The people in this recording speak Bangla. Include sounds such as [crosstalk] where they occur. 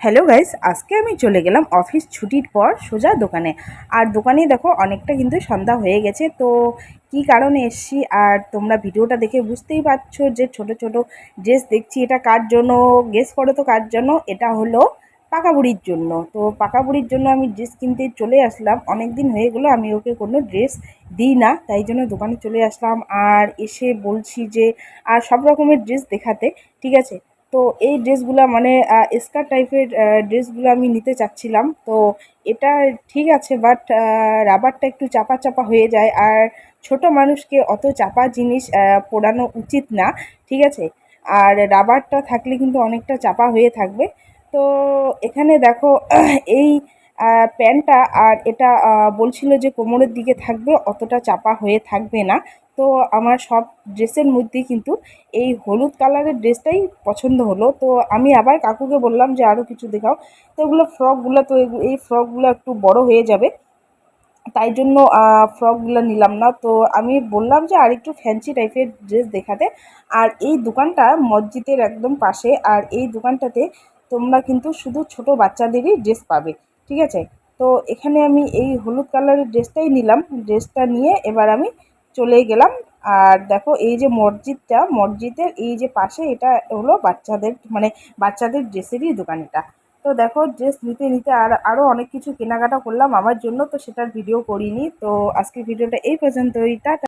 হ্যালো গাইস আজকে আমি চলে গেলাম অফিস ছুটির পর সোজা দোকানে। আর দোকানে দেখো অনেকটা কিন্তু সন্ধ্যা হয়ে গেছে, তো কি কারণে এসছি আর তোমরা ভিডিওটা দেখে বুঝতেই পারছ যে ছোট ছোট ড্রেস দেখছি, এটা কার জন্য? গেস করো তো কার জন্য? এটা হলো পাকা বুড়ির জন্য। তো পাকা বুড়ির জন্য আমি ড্রেস কিনতে চলে আসলাম। অনেক দিন হয়ে গেলো আমি ওকে কোনো ড্রেস দিই না, তাই জন্য দোকানে চলে আসলাম। আর এসে বলছি যে, আর সব রকমের ড্রেস দেখাতে, ঠিক আছে? তো এই ড্রেসগুলো মানে স্কার টাইপের ড্রেসগুলো আমি নিতে চাচ্ছিলাম। তো এটা ঠিক আছে বাট রাবারটা একটু চাপা চাপা হয়ে যায়। আর ছোট মানুষকে অত চাপা জিনিস পরানো উচিত না, ঠিক আছে? আর রাবারটা থাকলে কিন্তু অনেকটা চাপা হয়ে থাকবে। তো এখানে দেখো, [clears throat] এই প্যান্টটা আর এটা বলছিল যে কোমরের দিকে থাকবে, অতটা চাপা হয়ে থাকবে না। তো আমার সব ড্রেসের মধ্যেই কিন্তু এই হলুদ কালারের ড্রেসটাই পছন্দ হলো। তো আমি আবার কাকুকে বললাম যে আরও কিছু দেখাও। তো ওগুলো ফ্রকগুলো, তো এই ফ্রকগুলো একটু বড় হয়ে যাবে। তাই জন্য ফ্রকগুলো নিলাম না। তো আমি বললাম যে আর একটু ফ্যান্সি টাইপের ড্রেস দেখাতে। আর এই দোকানটা মসজিদের একদম পাশে। আর এই দোকানটাতে তোমরা কিন্তু শুধু ছোট বাচ্চাদেরই ড্রেস পাবে। ঠিক আছে? তো এখানে আমি এই হলুদ কালারের ড্রেসটাই নিলাম। ড্রেসটা নিয়ে এবার আমি চলে গেলাম। আর দেখো, এই যে মসজিদটা, মসজিদের এই যে পাশে এটা হলো বাচ্চাদের মানে বাচ্চাদের ড্রেসেরই দোকান এটা। তো দেখো ড্রেস নিতে নিতে আর আরও অনেক কিছু কেনাকাটা করলাম আমার জন্য, তো সেটার ভিডিও করিনি। তো আজকের ভিডিওটা এই পর্যন্তই। টাটা।